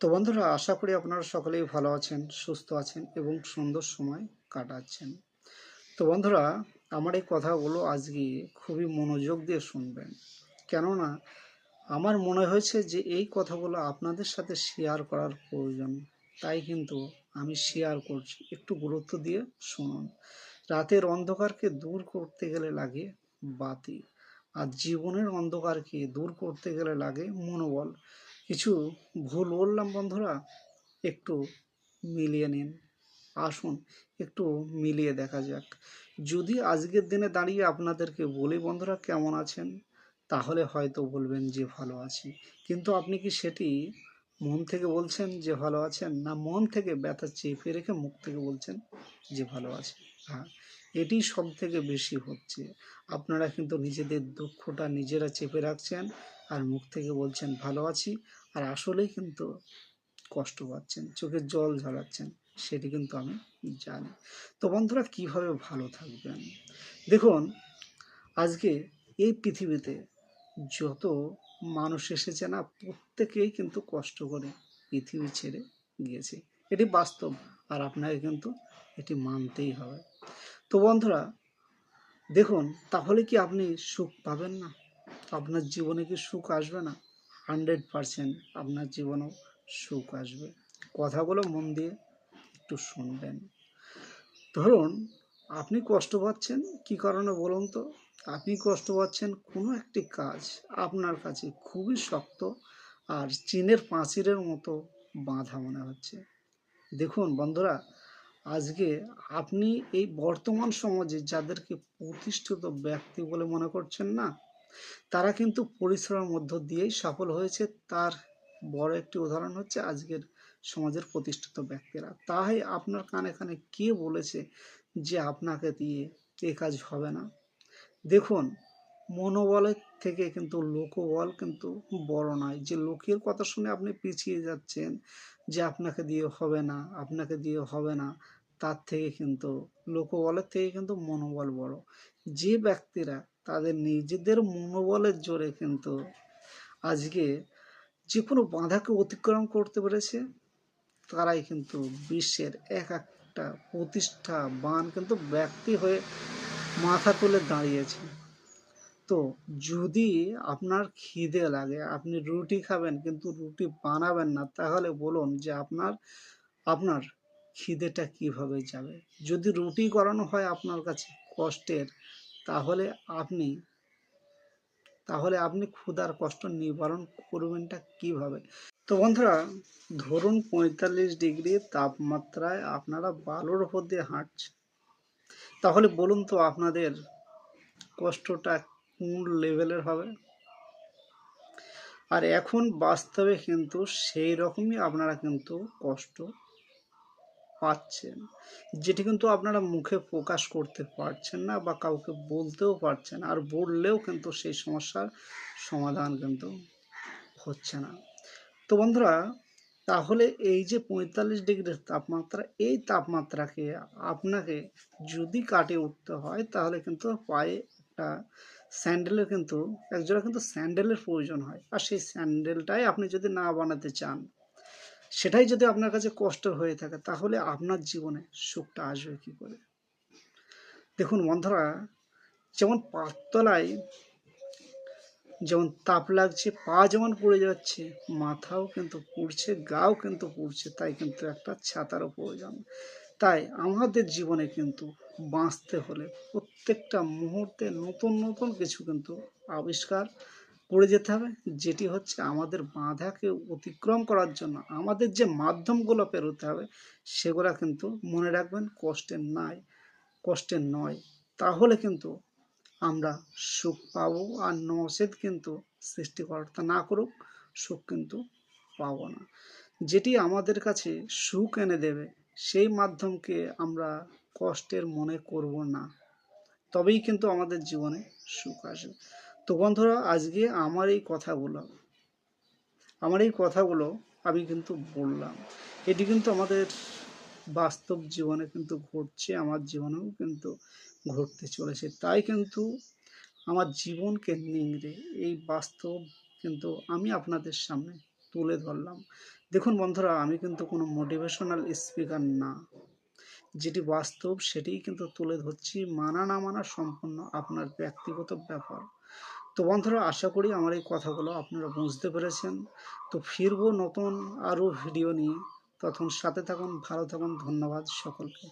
তো বন্ধুরা, আশা করি আপনারা সকলেই ভালো আছেন, সুস্থ আছেন এবং সুন্দর সময় কাটাচ্ছেন। তো বন্ধুরা, আমার এই কথাগুলো আজকে খুবই মনোযোগ দিয়ে শুনবেন। কেননা, আমার মনে হয়েছে যে এই কথাগুলো আপনাদের সাথে শেয়ার করার প্রয়োজন। তাই কিন্তু আমি শেয়ার করছি। একটু গুরুত্ব দিয়ে শুনুন। রাতের অন্ধকারকে দূর করতে গেলে লাগে বাতি। আর জীবনের অন্ধকারকে দূর করতে গেলে লাগে মনোবল। কিছু ভুল বললাম বন্ধুরা, একটু মিলিয়ে নিন। আসুন, একটু মিলিয়ে দেখা যাক। যদি আজকের দিনে দাঁড়িয়ে আপনাদেরকে বলি বন্ধুরা কেমন আছেন, তাহলে হয়তো বলবেন যে ভালো আছি। কিন্তু আপনি কি সেটি মন থেকে বলছেন যে ভালো আছেন না মন থেকে ব্যথা চেপে রেখে মুখ থেকে বলছেন যে ভালো আছে হ্যাঁ এটি সব থেকে বেশি হচ্ছে। আপনারা কিন্তু নিজেদের দুঃখটা নিজেরা চেপে রাখছেন আর মুখ থেকে বলছেন ভালো আছি আর আসলেই কিন্তু কষ্ট পাচ্ছেন, চোখের জল ঝরাচ্ছেন সেটি কিন্তু আমি জানি। তো বন্ধুরা, কীভাবে ভালো থাকবেন? দেখুন, আজকে এই পৃথিবীতে যত মানুষ এসেছে না, প্রত্যেকেই কিন্তু কষ্ট করে পৃথিবী ছেড়ে গিয়েছে। এটি বাস্তব আর আপনাকে কিন্তু এটি মানতেই হবে। তো বন্ধুরা, দেখুন, তাহলে কি আপনি সুখ পাবেন না? আপনার জীবনে কি সুখ আসবে না? হান্ড্রেড পারসেন্ট আপনার জীবনেও সুখ আসবে। কথাগুলো মন দিয়ে একটু শুনবেন। ধরুন, আপনি কষ্ট পাচ্ছেন, কি কারণে বলুন তো? আপনি কষ্ট পাচ্ছেন কোনো একটি কাজ আপনার কাছে খুবই শক্ত আর চীনের পাঁচিরের মতো বাঁধা মনে হচ্ছে। দেখুন বন্ধুরা, আজকে আপনি এই বর্তমান সমাজে যাদেরকে প্রতিষ্ঠিত ব্যক্তি বলে মনে করছেন না, তারা কিন্তু পরিশ্রমের মধ্য দিয়েই সফল হয়েছে। তার বড় একটি উদাহরণ হচ্ছে আজকের সমাজের প্রতিষ্ঠিত ব্যক্তিরা। তাই আপনার কানে কানে কে বলেছে যে আপনাকে দিয়ে এ কাজ হবে না? দেখুন, মনোবলের থেকে কিন্তু লোকবল কিন্তু বড় নয়। যে লোকের কথা শুনে আপনি পিছিয়ে যাচ্ছেন যে আপনাকে দিয়ে হবে না, আপনাকে দিয়ে হবে না, তার থেকে কিন্তু, লোকবলের থেকে কিন্তু মনোবল বড়। যে ব্যক্তিরা তাদের নিজেদের মনোবলের জোরে কিন্তু আজকে যে কোনো বাধাকে অতিক্রম করতে পেরেছে, তারাই কিন্তু বিশ্বের এক একটা প্রতিষ্ঠা বান কিন্তু ব্যক্তি হয়ে মাথা তুলে দাঁড়িয়েছে। তো যদি আপনার খিদে লাগে, আপনি রুটি খাবেন কিন্তু রুটি বানাবেন না, তাহলে বলুন যে আপনার আপনার খিদেটা কীভাবে যাবে? যদি রুটি করানো হয় আপনার কাছে কষ্টের, তাহলে আপনি তাহলে আপনি ক্ষুধার কষ্ট নিবারণ করবেনটা কীভাবে? তো বন্ধুরা, ধরুন পঁয়তাল্লিশ ডিগ্রি তাপমাত্রায় আপনারা বালুর উপর দিয়ে হাঁটছেন। তাহলে বলুন তো আপনাদের কষ্টটা কোন লেভেলের হবে? আর এখন বাস্তবে কিন্তু সেই রকমই আপনারা কিন্তু কষ্ট পাচ্ছেন, যেটি কিন্তু আপনারা মুখে প্রকাশ করতে পারছেন না বা কাউকে বলতেও পারছেন আর বললেও কিন্তু সেই সমস্যার সমাধান কিন্তু হচ্ছে না। তো বন্ধুরা তাহলে এই যে পঁয়তাল্লিশ ডিগ্রির তাপমাত্রা, এই তাপমাত্রাকে আপনাকে যদি কাটিয়ে উঠতে হয়, তাহলে কিন্তু পায়ে একটা স্যান্ডেলের কিন্তু, একজোড়া কিন্তু স্যান্ডেলের প্রয়োজন হয়। আর সেই স্যান্ডেলটাই আপনি যদি না বানাতে চান, সেটাই যদি আপনার কাছে কষ্টের হয়ে থাকে, তাহলে আপনার জীবনে সুখটা আসবে কি করে? দেখুন বন্ধুরা, যেমন পাততলায় যেমন তাপ লাগছে, পা যেমন পড়ে যাচ্ছে, মাথাও কিন্তু পুড়ছে, গাও কিন্তু পুড়ছে, তাই কিন্তু একটা ছাতারও প্রয়োজন তাই আমাদের জীবনে কিন্তু বাঁচতে হলে প্রত্যেকটা মুহূর্তে নতুন নতুন কিছু কিন্তু আবিষ্কার করে যেতে হবে, যেটি হচ্ছে আমাদের বাধাকে অতিক্রম করার জন্য আমাদের যে মাধ্যমগুলো পেরোতে হবে, সেগুলো কিন্তু মনে রাখবেন কষ্টের নাই, কষ্টের নয়। তাহলে কিন্তু আমরা সুখ পাবো আর নসেদ কিন্তু সৃষ্টিকর্তা না করুক, সুখ কিন্তু পাবো না। যেটি আমাদের কাছে সুখ এনে দেবে, সেই মাধ্যমকে আমরা কষ্টের মনে করব না। তবেই কিন্তু আমাদের জীবনে সুখ আসবে। তো বন্ধুরা, আজকে আমার এই কথাগুলো, আমার এই কথাগুলো আমি কিন্তু বললাম। এটি কিন্তু আমাদের বাস্তব জীবনে কিন্তু ঘটছে, আমার জীবনেও কিন্তু ঘটতে চলেছে। তাই কিন্তু আমার জীবনকে নিংড়ে এই বাস্তব কিন্তু আমি আপনাদের সামনে তুলে ধরলাম। দেখুন বন্ধুরা, আমি কিন্তু কোনো মোটিভেশনাল স্পিকার না। যেটি বাস্তব সেটিই কিন্তু তুলে ধরছি মানা না মানা সম্পূর্ণ আপনার ব্যক্তিগত ব্যাপার। তো বন্ধুরা, আশা করি আমার এই কথাগুলো আপনারা বুঝতে পেরেছেন। তো ফিরবো নতুন আরও ভিডিও নিয়ে। তখন সাথে থাকুন, ভালো থাকুন, ধন্যবাদ সকলকে।